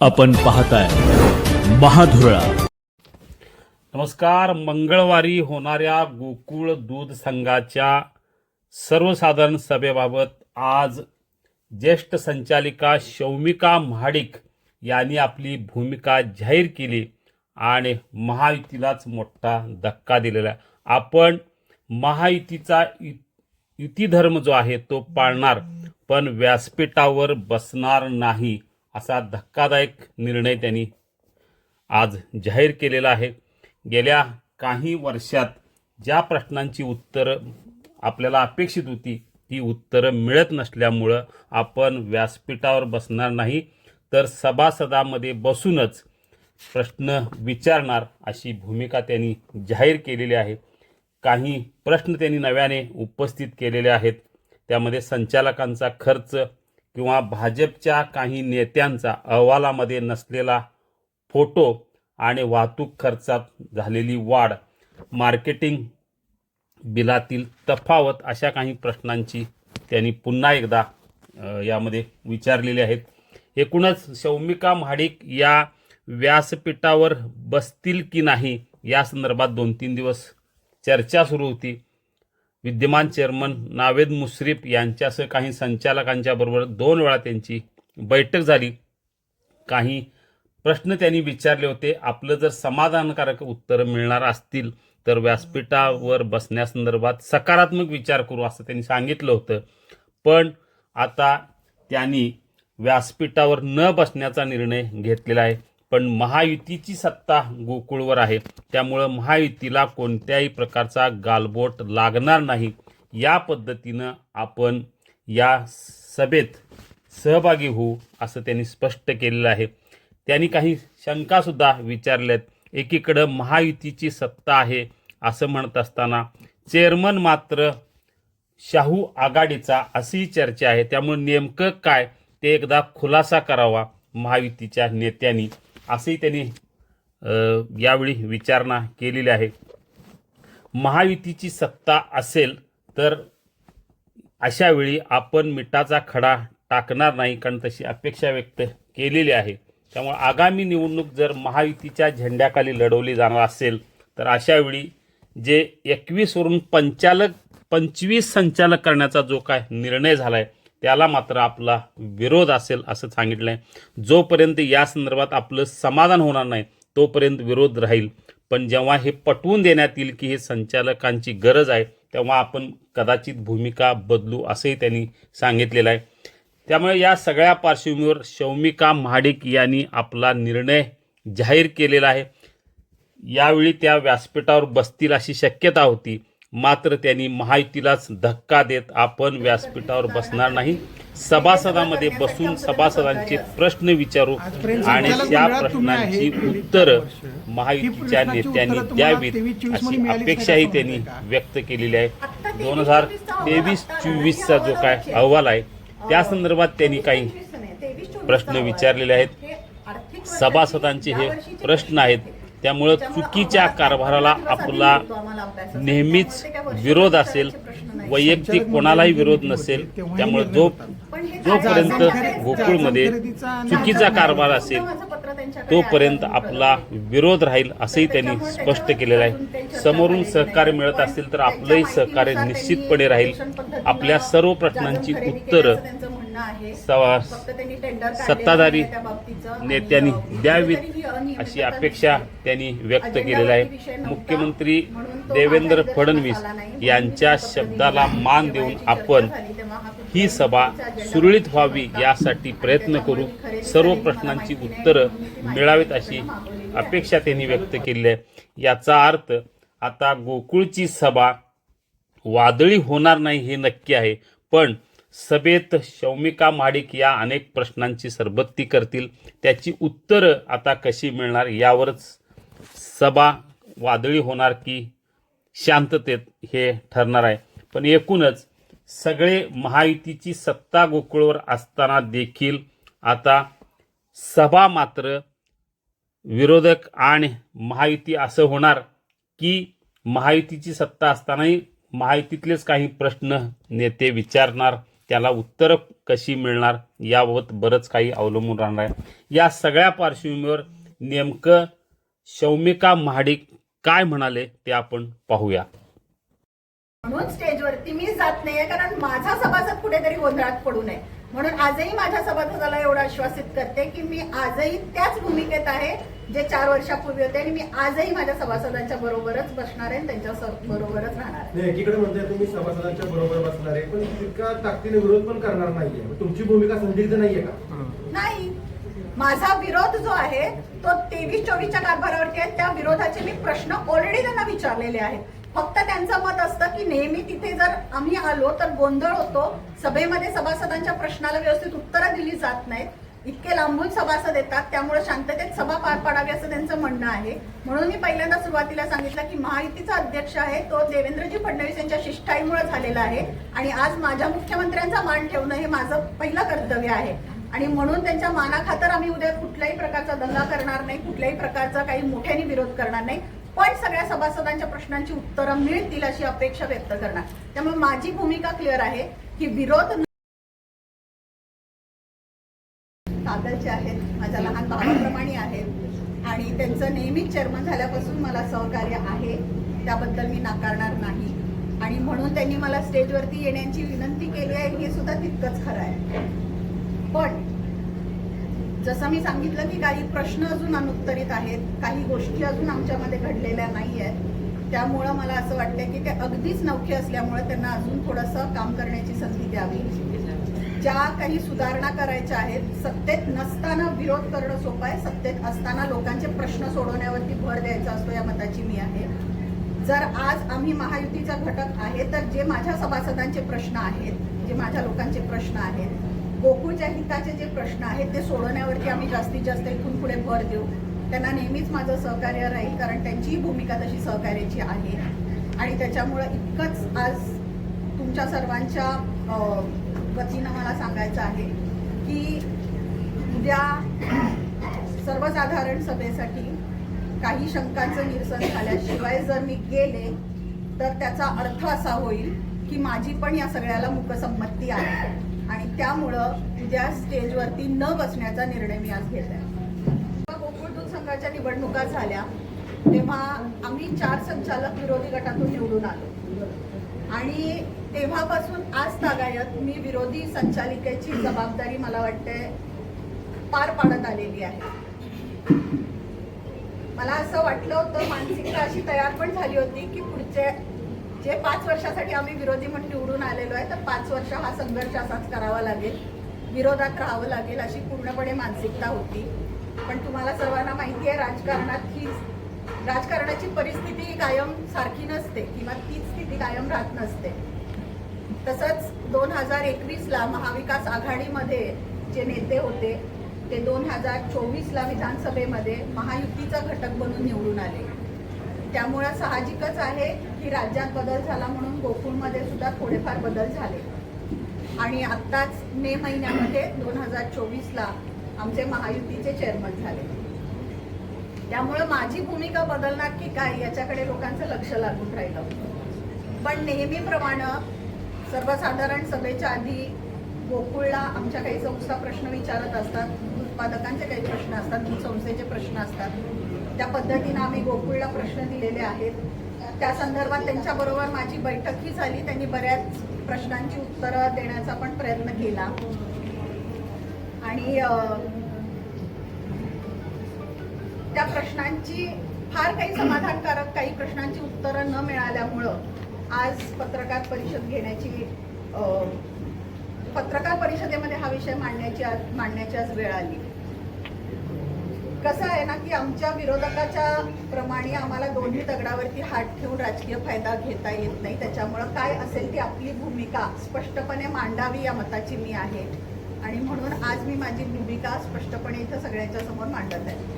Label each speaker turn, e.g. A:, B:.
A: आपण पाहताय महाधुरळा.
B: नमस्कार. मंगळवारी होणाऱ्या गोकुळ दूध संघाच्या सर्वसाधारण सभेबाबत आज ज्येष्ठ संचालिका शौमिका महाडिक यांनी आपली भूमिका जाहीर केली आणि महायुतीलाच मोठा धक्का दिलेला आपण महायुतीचा युतीधर्म जो आहे तो पाळणार पण व्यासपीठावर बसणार नाही. असा धक्कादायक निर्णय त्यांनी आज जाहीर केलेला आहे. गेल्या काही वर्षात ज्या प्रश्नांची उत्तरं आपल्याला अपेक्षित होती ती उत्तरं मिळत नसल्यामुळं आपण व्यासपीठावर बसणार नाही तर सभासदामध्ये बसूनच प्रश्न विचारणार अशी भूमिका त्यांनी जाहीर केलेली आहे. काही प्रश्न त्यांनी नव्याने उपस्थित केलेले आहेत. त्यामध्ये संचालकांचा खर्च किंवा भाजपच्या काही नेत्यांचा अहवालामध्ये नसलेला फोटो आणि वाहतूक खर्चात झालेली वाढ मार्केटिंग बिलातील तफावत अशा काही प्रश्नांची त्यांनी पुन्हा एकदा यामध्ये विचारलेले आहेत. एकूणच शौमिका महाडिक या व्यासपीठावर बसतील की नाही या संदर्भात दोन तीन दिवस चर्चा सुरू होती. विद्यमान चेअरमन नावेद मुश्रीफ यांच्यासह काही संचालकांच्या बरोबर दोन वेळा त्यांची बैठक झाली. काही प्रश्न त्यांनी विचारले होते. आपलं जर समाधानकारक उत्तर मिळणार असतील तर व्यासपीठावर बसण्यासंदर्भात सकारात्मक विचार करू असं त्यांनी सांगितलं होतं. पण आता त्यांनी व्यासपीठावर न बसण्याचा निर्णय घेतलेला आहे. पण महायुतीची सत्ता गोकुळवर आहे. त्यामुळं महायुतीला कोणत्याही प्रकारचा गालबोट लागणार नाही. या पद्धतीनं आपण या सभेत सहभागी होऊ असं त्यांनी स्पष्ट केलेलं आहे. त्यांनी काही शंकासुद्धा विचारल्यात. एकीकडं महायुतीची सत्ता आहे असं म्हणत असताना चेअरमन मात्र शाहू आघाडीचा अशी चर्चा आहे. त्यामुळे नेमकं काय? ते एकदा खुलासा करावा महायुतीच्या नेत्यांनी. असंही त्यांनी यावेळी विचारणा केलेली आहे. महायुतीची सत्ता असेल तर अशा वेळी आपण मिठाचा खडा टाकणार नाही कारण तशी अपेक्षा व्यक्त केलेली आहे. त्यामुळे आगामी निवडणूक जर महायुतीच्या झेंड्याखाली लढवली जाणार असेल तर अशा वेळी जे एकवीसवरून पंचालक पंचवीस संचालक करण्याचा जो काय निर्णय झाला आहे त्याला मात्र आपला विरोध असेल असं सांगितलं आहे जोपर्यंत या संदर्भात आपलं समाधान होणार नाही तोपर्यंत विरोध राहील. पण जेव्हा हे पटवून देण्यात येईल की हे संचालकांची गरज आहे तेव्हा आपण कदाचित भूमिका बदलू असंही त्यांनी सांगितलेलं आहे. त्यामुळे या सगळ्या पार्श्वभूमीवर शौमिका महाडिक यांनी आपला निर्णय जाहीर केलेला आहे. यावेळी त्या व्यासपीठावर बसतील अशी शक्यता होती. मात्र त्यांनी महायुतीलाच धक्का देत आपण व्यासपीठावर बसणार नाही. सभासदामध्ये बसून सभासदांचे प्रश्न विचारू आणि त्या प्रश्नांची उत्तरं महायुतीच्या नेत्यांनी द्यावीत अशी अपेक्षाही त्यांनी व्यक्त केलेली आहे. दोन हजार तेवीस चोवीसचा जो काय अहवाल आहे त्या संदर्भात त्यांनी काही प्रश्न विचारलेले आहेत. सभासदांचे हे प्रश्न आहेत. त्यामुळं चुकीच्या कारभाराला आपला नेहमीच विरोध असेल वैयक्तिक कोणालाही विरोध नसेल त्यामुळे जो जोपर्यंत गोकुळमध्ये चुकीचा कारभार असेल तोपर्यंत आपला विरोध राहील असंही त्यांनी स्पष्ट केलेलं आहे. समोरून सहकार्य मिळत असेल तर आपलंही सहकार्य निश्चितपणे राहील. आपल्या सर्व प्रश्नांची उत्तरं सवा- सत्ताधारी नेत्यांनी द्यावीत अशी अपेक्षा त्यांनी व्यक्त केलेली आहे. मुख्यमंत्री देवेंद्र फडणवीस यांच्या शब्दाला मान देऊन आपण ही सभा सुरळीत व्हावी यासाठी प्रयत्न करू. सर्व प्रश्नांची उत्तरं मिळावीत अशी अपेक्षा त्यांनी व्यक्त केली आहे. याचा अर्थ आता गोकुळची सभा वादळी होणार नाही हे नक्की आहे. पण सभेत शौमिका माडिक या अनेक प्रश्नांची सरबत्ती करतील. त्याची उत्तरं आता कशी मिळणार यावरच सभा वादळी होणार की शांततेत हे ठरणार आहे. पण एकूणच सगळे महायुतीची सत्ता गोकुळवर असताना देखील आता सभा मात्र विरोधक आणि महायुती असं होणार की महायुतीची सत्ता असतानाही महायुतीतलेच काही प्रश्न नेते विचारणार. त्याला उत्तरं कशी मिळणार याबाबत बरंच काही अवलंबून राहणार आहे. या सगळ्या पार्श्वभूमीवर नेमकं शौमिका महाडिक काय म्हणाले ते आपण पाहूया.
C: म्हणून स्टेजवरती मी जात नाहीये कारण माझा सभासद कुठेतरी गोंधळात पडू नये. म्हणून आजही माझ्या सभासदाला एवढं आश्वासित करते की मी आजही त्याच भूमिकेत आहे जे चार वर्षापूर्वी होते आणि मी आजही माझ्या सभासदांच्या बरोबरच बसणार आहे त्यांच्या बरोबरच राहणार आहे.
D: नाही एकीकडे म्हणताय तुम्ही सभासदांच्या बरोबर बसणार आहे पण तितका ताकदीने विरोध पण करणार नाहीये. तुमची भूमिका संदिग्ध नाहीये का?
C: नाही. माझा विरोध जो आहे तो तेवीस चोवीसच्या कारभारावरती आहे. त्या विरोधाचे मी प्रश्न ऑलरेडी त्यांना विचारलेले आहेत. फक्त त्यांचं मत असतं की नेहमी तिथे जर आम्ही आलो तर गोंधळ होतो. सभेमध्ये सभासदांच्या प्रश्नाला व्यवस्थित उत्तरं दिली जात नाहीत. इतके लांबून सभासद येतात त्यामुळे शांततेत सभा पार पाडावी असं त्यांचं म्हणणं आहे. म्हणून मी पहिल्यांदा सुरुवातीला सांगितलं की महायुतीचा अध्यक्ष आहे तो देवेंद्रजी फडणवीस यांच्या शिष्टाईमुळे झालेला आहे. आणि आज माझ्या मुख्यमंत्र्यांचा मान ठेवणं हे माझं पहिलं कर्तव्य आहे. आणि म्हणून त्यांच्या मानाखातर आम्ही उद्या कुठल्याही प्रकारचा दंगा करणार नाही कुठल्याही प्रकारचा काही मोठ्याने विरोध करणार नाही. पण सगळ्या सभासदांच्या प्रश्नांची उत्तरं मिळतील अशी अपेक्षा व्यक्त करणार. त्यामुळे माझी भूमिका क्लिअर आहे की विरोध न- कागलचे आहेत माझ्या लहान भावाप्रमाणे आहेत. आणि त्यांचं नेहमीच चेअरमन झाल्यापासून मला सहकार्य आहे. त्याबद्दल मी नाकारणार नाही. आणि म्हणून त्यांनी मला स्टेजवरती येण्याची विनंती केली आहे हे सुद्धा तितकंच खरं आहे. पण जसं मी सांगितलं की काही प्रश्न अजून अनुत्तरित आहेत काही गोष्टी अजून आमच्यामध्ये घडलेल्या नाही आहेत त्यामुळं मला असं वाटतं की ते अगदीच नवखे असल्यामुळे त्यांना अजून थोडंसं काम करण्याची संधी द्यावी. ज्या काही सुधारणा करायच्या आहेत सत्तेत नसताना विरोध करणं सोपं आहे सत्तेत असताना लोकांचे प्रश्न सोडवण्यावरती भर द्यायचा असतो या मताची मी आहे. जर आज आम्ही महायुतीचा घटक आहे तर जे माझ्या सभासदांचे प्रश्न आहेत जे माझ्या लोकांचे प्रश्न आहेत गोकुळच्या हिताचे जे प्रश्न आहेत ते सोडवण्यावरती आम्ही जास्तीत जास्त इथून पुढे भर देऊ. त्यांना नेहमीच माझं सहकार्य राहील कारण त्यांचीही भूमिका तशी सहकार्याची आहे. आणि त्याच्यामुळं इतकंच आज तुमच्या सर्वांच्या वतीनं मला सांगायचं आहे की उद्या सर्वसाधारण सभेसाठी काही शंकांचं निरसन झाल्याशिवाय जर मी गेले तर त्याचा अर्थ असा होईल की माझी पण या सगळ्याला मुकसंमती आहे. आणि त्यामुळं उद्या स्टेजवरती न बसण्याचा निर्णय मी आज घेत आहे जेव्हा गोकुळ दूध संघाच्या निवडणुका झाल्या तेव्हा आम्ही चार संचालक विरोधी गटातून निवडून आलो. आणि तेव्हापासून आज तागायत मी विरोधी संचालिकेची जबाबदारी मला वाटते पार पाडत आलेली आहे. मला असं वाटलं होतं मानसिकता अशी तयार पण झाली होती की पुढचे जे पाच वर्षासाठी आम्ही विरोधी म्हणून निवडून आलेलो आहे तर पाच वर्ष हा संघर्ष असाच करावा लागेल. विरोधात राहावं लागेल अशी पूर्णपणे मानसिकता होती. पण तुम्हाला सर्वांना माहिती आहे राजकारणात ही राजकारणाची परिस्थिती कायम सारखी नसते किंवा तीच स्थिती कायम राहत नसते. तसंच दोन हजार एकवीसला महाविकास आघाडीमध्ये जे नेते होते ते दोन हजार चोवीसला विधानसभेमध्ये महायुतीचा घटक बनून निवडून आले. त्यामुळं साहजिकच आहे की राज्यात बदल झाला म्हणून गोकुळमध्ये सुद्धा थोडेफार बदल झाले. आणि आत्ताच मे महिन्यामध्ये दोन हजार चोवीसला आमचे महायुतीचे चेअरमन झाले. त्यामुळं माझी भूमिका बदलणार की काय याच्याकडे लोकांचं लक्ष लागून राहिलं. पण नेहमीप्रमाणे सर्वसाधारण सभेच्या आधी गोकुळला आमच्या काही संस्था प्रश्न विचारत असतात उत्पादकांचे काही प्रश्न असतात दूध संस्थेचे प्रश्न असतात. त्या पद्धतीनं आम्ही गोकुळला प्रश्न दिलेले आहेत. त्या संदर्भात त्यांच्याबरोबर माझी बैठकही झाली. त्यांनी बऱ्याच प्रश्नांची उत्तरं देण्याचा पण प्रयत्न केला. आणि त्या प्रश्नांची फार काही समाधानकारक काही प्रश्नांची उत्तरं न मिळाल्यामुळं आज पत्रकार परिषद घेण्याची पत्रकार परिषदेमध्ये हा विषय मांडण्याची आज मांडण्याची आज वेळ आली. कसं आहे ना की आमच्या विरोधकाच्या प्रमाणे आम्हाला दोन्ही दगडावरती हात ठेवून राजकीय फायदा घेता येत नाही. त्याच्यामुळं काय असेल ती आपली भूमिका स्पष्टपणे मांडावी या मताची मी आहे. आणि म्हणून आज मी माझी भूमिका स्पष्टपणे इथं सगळ्यांच्या समोर मांडत आहे.